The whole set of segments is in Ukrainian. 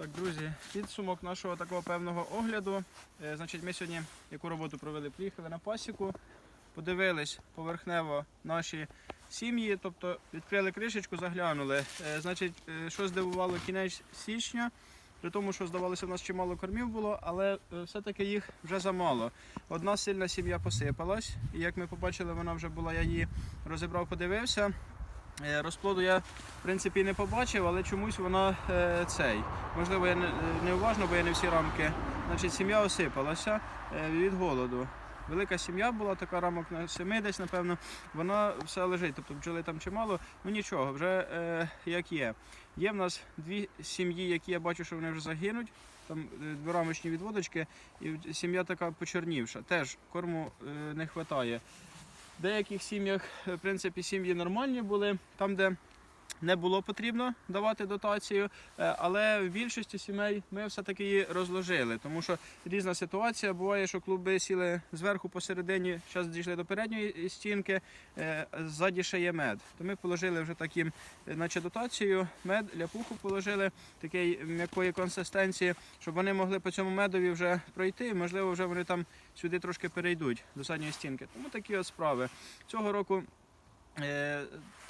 Так, друзі, підсумок нашого такого певного огляду. Е, Значить, ми сьогодні яку роботу провели? Приїхали на пасіку, подивились поверхнево наші сім'ї, тобто відкрили кришечку, заглянули. Е, Значить, е, що здивувало кінець січня, при тому, що здавалося, в нас чимало кормів було, але все-таки їх вже замало. Одна сильна сім'я посипалась, і як ми побачили, вона вже була, я її розібрав, подивився. Е, Розплоду я в принципі не побачив, але чомусь вона е, цей. Можливо, я не, не уважно, бо я не всі рамки. Значить, сім'я осипалася е, від голоду. Велика сім'я була, така рамок на 7 десь, напевно, вона все лежить. Тобто бджоли там чимало, ну нічого, вже е, як є. Є в нас дві сім'ї, які я бачу, що вони вже загинуть. Там е, дворамочні відводочки, і сім'я така почорнівша. Теж корму е, не вистачає. Деяких сім'ях, е, в принципі, сім'ї нормальні були, там, де не було потрібно давати дотацію, е, але в більшості сімей ми все-таки її розложили, тому що різна ситуація. Буває, що клуби сіли зверху посередині, зараз дійшли до передньої стінки, е, ззаді ще є мед. То ми положили вже таким, е, наче дотацію, мед, ляпуху положили такої м'якої консистенції, щоб вони могли по цьому медові вже пройти, можливо, вже вони там сюди трошки перейдуть до задньої стінки. Тому такі от справи. Цього року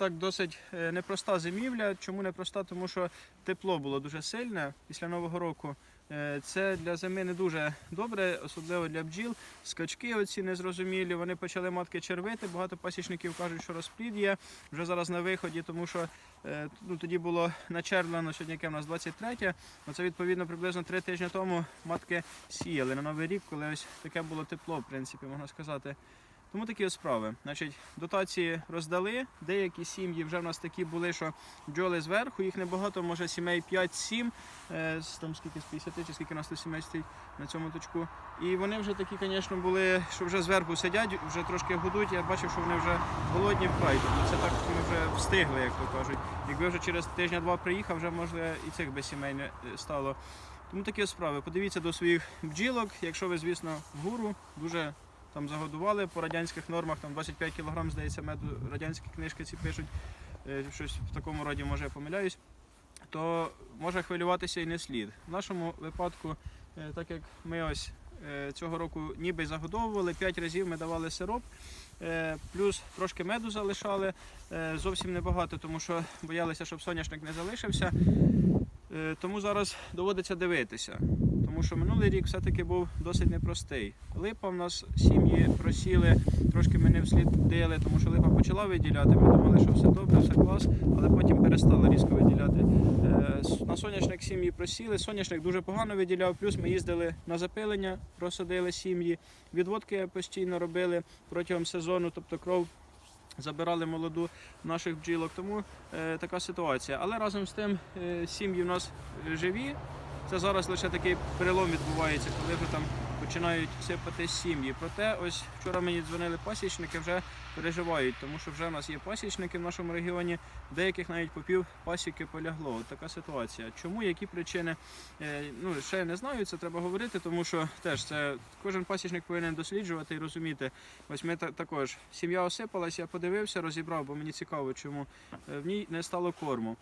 так досить е, непроста зимівля. Чому непроста? Тому що тепло було дуже сильне після Нового року. Е, Це для зими не дуже добре, особливо для бджіл. Скачки оці незрозумілі. Вони почали матки червити. Багато пасічників кажуть, що розплід є вже зараз на виході, тому що е, ну, тоді було начервлено, сьогодні яке в нас 23. Оце відповідно приблизно три тижні тому матки сіяли на новий рік, коли ось таке було тепло, в принципі, можна сказати. Тому такі справи. Значить, дотації роздали. Деякі сім'ї вже в нас такі були, що бджоли зверху, їх небагато, може сімей 5-7, е, там скільки з 50 чи скільки у нас тут сімей стоїть на цьому точку. І вони вже такі, звісно, були, що вже зверху сидять, вже трошки гудуть. Я бачив, що вони вже голодні вкрай. Тобто це так ми вже встигли, як то кажуть. Якби вже через тижня-два приїхав, вже може і цих би сімей не е, стало. Тому такі справи. Подивіться до своїх бджілок, якщо ви, звісно, в гуру, дуже там загодували по радянських нормах, там 25 кг, здається, меду радянські книжки ці пишуть, е, щось в такому роді, може я помиляюсь, то може хвилюватися і не слід. В нашому випадку, е, так як ми ось е, цього року ніби загодовували, 5 разів ми давали сироп, плюс трошки меду залишали, зовсім небагато, тому що боялися, щоб соняшник не залишився. Тому зараз доводиться дивитися. Тому що минулий рік все-таки був досить непростий. Липа в нас сім'ї просіли, трошки ми не вслідили, тому що липа почала виділяти. Ми думали, що все добре, все клас, але потім перестала різко виділяти. Е, На соняшник сім'ї просіли. Соняшник дуже погано виділяв. Плюс ми їздили на запилення, розсадили сім'ї. Відводки постійно робили протягом сезону, тобто кров забирали молоду наших бджілок. Тому е, така ситуація. Але разом з тим е, сім'ї в нас живі. Це зараз лише такий перелом відбувається, коли вже там починають сипати сім'ї. Проте, ось вчора мені дзвонили пасічники, вже переживають, тому що вже в нас є пасічники в нашому регіоні, деяких навіть по пів пасіки полягло. От така ситуація. Чому, які причини? Е, ну, ще не знаю, це треба говорити, тому що теж це кожен пасічник повинен досліджувати і розуміти. Ось ми також сім'я осипалась, я подивився, розібрав, бо мені цікаво, чому Е, в ній не стало корму.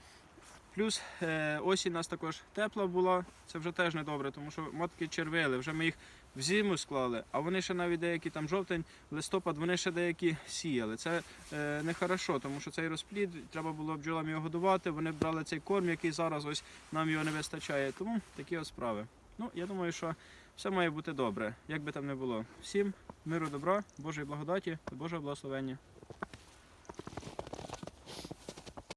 Плюс е, осінь у нас також тепла була, це вже теж недобре, тому що матки червили, вже ми їх в зиму склали, а вони ще навіть деякі там жовтень, листопад, вони ще деякі сіяли. Це е, не хорошо, тому що цей розплід треба було бджолам його годувати. Вони брали цей корм, який зараз ось нам його не вистачає. Тому такі от справи. Ну, я думаю, що все має бути добре, як би там не було. Всім миру, добра, Божої благодаті Божого благословення.